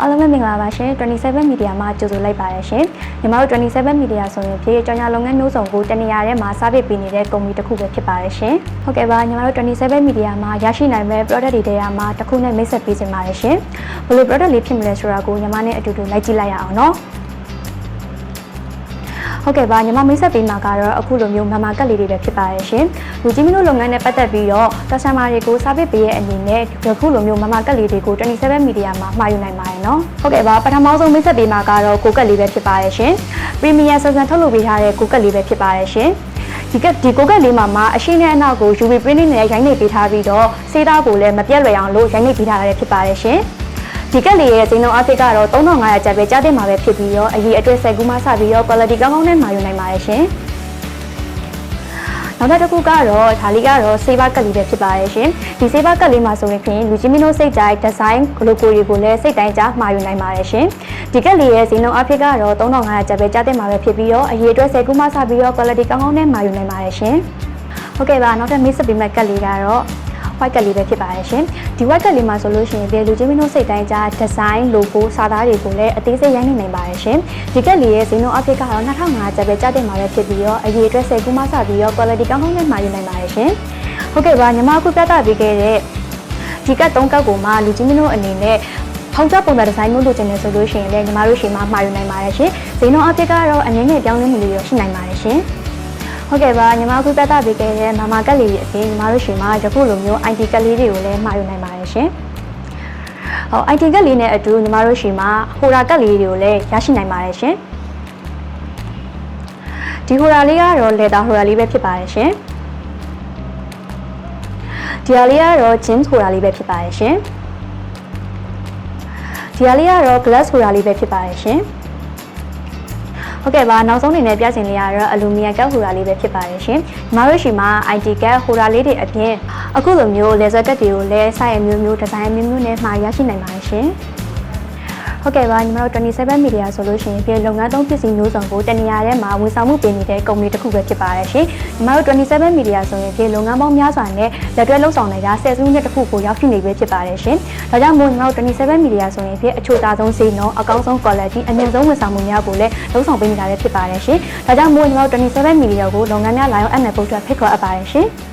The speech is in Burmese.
အားလုံးပဲမင်္ဂလာပါရှင်27 media မှာကြိုဆိုလိုက်ပါတယ်ရှင်ညီမတို့27 media ဆိုရင်ဖြည့်ကြောင်ညာလုပ်ငန်းနှိုးဆောင်ကိုတနေရာထဲမှာစားပစ်ပေးနေတဲ့ကုမ္ပဏီတစ်ခုပဲဖြစ်ပါတယ်ရှင်ဟုတ်ကဲ့ပါညီမတို့27 media မှာရရှိနိုင်မဲ့ product တွေထဲမှာတစ်ခုနဲ့မိတ်ဆက်ပေးခြင်းပါတယ်ရှင်ဘယ်လို product လေးဖြစ်မလဲဆိုတာကိုညီမနဲ့အတူတူလိုက်ကြည့်လိုက်ရအောင်နော် ဟုတ်ကဲ့ပါညီမမိတ်ဆက်ပေးမှာကတော့အခုလိုမျိုးမမကတ်လေးတွေပဲဖြစ်ပါတယ်ရှင်။လူကြီးမင်းတို့လုပ်ငန်းနဲ့ပတ်သက်ပြီးတော့ customer တွေကို service ပေးရဲ့အနေနဲ့အခုလိုမျိုးမမကတ်လေးတွေကို27 media မှာမှာယူနိုင်ပါတယ်နော်။ဟုတ်ကဲ့ပါပထမဆုံးမိတ်ဆက်ပေးမှာကတော့ကိုကတ်လေးပဲဖြစ်ပါတယ်ရှင်။ Premium ဆန်ဆန်ထုတ်လုပ်ပေးထားတဲ့ကိုကတ်လေးပဲဖြစ်ပါတယ်ရှင်။ဒီကဒီကိုကတ်လေးမှာမှာအရှိနဲ့အနောက်ကို UV printing နဲ့ရိုင်းနေပေးထားပြီးတော့စေးသားကိုလည်းမပြတ်လွယ်အောင်လို့ရိုင်းနေပေးထားရဖြစ်ပါတယ်ရှင်။ ဒီကက်လေးရဲ့ဈေးနှုန်းအသစ်ကတော့3500ကျပ်ပဲကြားတင်မှာပဲဖြစ်ပြီးတော့အရေးအတွက်ဆက်ကူးမှစပြီးတော့ quality ကောင်းကောင်းနဲ့မှာယူနိုင်ပါတယ်ရှင်နောက်တစ်ခုကတော့ဒါလေးကတော့စေးဘာကက်လေးပဲဖြစ်ပါတယ်ရှင်ဒီစေးဘာကက်လေးမှာဆိုရင်ဖြင့်လူကြီးမင်းတို့စိတ်ကြိုက်ဒီဇိုင်း logo တွေကိုလည်းစိတ်တိုင်းကြားမှာယူနိုင်ပါတယ်ရှင်ဒီကက်လေးရဲ့ဈေးနှုန်းအဖြစ်ကတော့3500ကျပ်ပဲကြားတင်မှာပဲဖြစ်ပြီးတော့အရေးအတွက်ဆက်ကူးမှစပြီးတော့ quality ကောင်းကောင်းနဲ့မှာယူနိုင်ပါတယ်ရှင်ဟုတ်ကဲ့ပါနောက်ထပ်မိတ်ဆက်ပေးမဲ့ကက်လေးကတော့ white ကတ်လေးပဲဖြစ်ပါတယ်ရှင်ဒီ white ကတ်လေးမှာဆိုလို့ရှိရင်လူချင်းမင်းတို့စိတ်တိုင်းကြား design logo စာသားတွေကိုလည်းအသေးစိတ်ရိုက်နေနိုင်ပါတယ်ရှင်ဒီကတ်လေးရဲ့ဈေးနှုန်းအဖြစ်ကတော့2500ကျပ်ပဲကြားတင်မှာပဲဖြစ်ပြီးတော့အရေးအတွက်10ခုမှစပြီးတော့ quality ကောင်းကောင်းနဲ့မှာယူနိုင်ပါတယ်ရှင်ဟုတ်ကဲ့ပါညီမအခုပြသပေးခဲ့တဲ့ဒီကတ်3ကတ်ကိုမှလူချင်းမင်းတို့အနေနဲ့ဖောင်းကြပုံစံဒီဇိုင်းမျိုးလိုချင်နေဆိုလို့ရှိရင်လည်းညီမတို့ရှင်မှာမှာယူနိုင်ပါတယ်ရှင်ဈေးနှုန်းအဖြစ်ကတော့အငင်းငယ်ပြောင်းလဲမှုလေးရရှိနိုင်ပါတယ်ရှင် ဟုတ်ကဲ့ပါညီမအခုပြသပေးခဲ့တဲ့မမကက်လေးရဲ့အပြင်ညီမတို့ရှင်မှာယခုလိုမျိုး IT ကက်လေးတွေကိုလည်းမှာယူနိုင်ပါတယ်ရှင်။ဟော IT ကက်လေးနဲ့အတူညီမတို့ရှင်မှာဟိုရာကက်လေးတွေကိုလည်းရရှိနိုင်ပါတယ်ရှင်။ဒီဟိုရာလေးကတော့လေတာဟိုရာလေးပဲဖြစ်ပါတယ်ရှင်။ဒီဟာလေးကတော့ jeans ဟိုရာလေးပဲဖြစ်ပါတယ်ရှင်။ဒီဟာလေးကတော့ glass ဟိုရာလေးပဲဖြစ်ပါတယ်ရှင်။ ဟုတ်ကဲ့ပါနောက်ဆုံးအနေနဲ့ပြချင်လေးကတော့အလူမီနီယံကတ်ဟိုရာလေးပဲဖြစ်ပါတယ်ရှင်။ညီမတို့ရှိမှာ IT ကတ်ဟိုရာလေးတွေအပြင်အခုလိုမျိုး laser ကတ်တွေကိုလည်းစိုက်အမျိုးမျိုးဒီဇိုင်းအမျိုးမျိုးနဲ့မှာရရှိနိုင်ပါတယ်ရှင်။ ဟုတ်ကဲ့ပါညီမတို့27 media ဆိုလို့ရှိရင်ပြည်လုပ်ငန်းသုံးပစ္စည်းမျိုးစုံကိုတနေရာထဲမှာဝန်ဆောင်မှုပေးနေတဲ့ကုမ္ပဏီတစ်ခုပဲဖြစ်ပါတယ်ရှင်။ညီမတို့27 media ဆိုရင်ပြည်လုပ်ငန်းပေါင်းများစွာနဲ့လက်တွဲလုပ်ဆောင်နေတာဆယ်စုနှစ်တစ်ခုကိုရောက်ရှိနေပြီဖြစ်ပါတယ်ရှင်။ဒါကြောင့်မို့ညီမတို့27 media ဆိုရင်ပြည်အချို့သားဆုံးဈေးနှုန်းအကောင်းဆုံး quality အမြင့်ဆုံးဝန်ဆောင်မှုများကိုလည်းလုပ်ဆောင်ပေးနေတာလည်းဖြစ်ပါတယ်ရှင်။ဒါကြောင့်မို့ညီမတို့27 media ကိုလုပ်ငန်းများလာရောက်အပ်နေဖို့အတွက်ဖိတ်ခေါ်အပ်ပါတယ်ရှင်။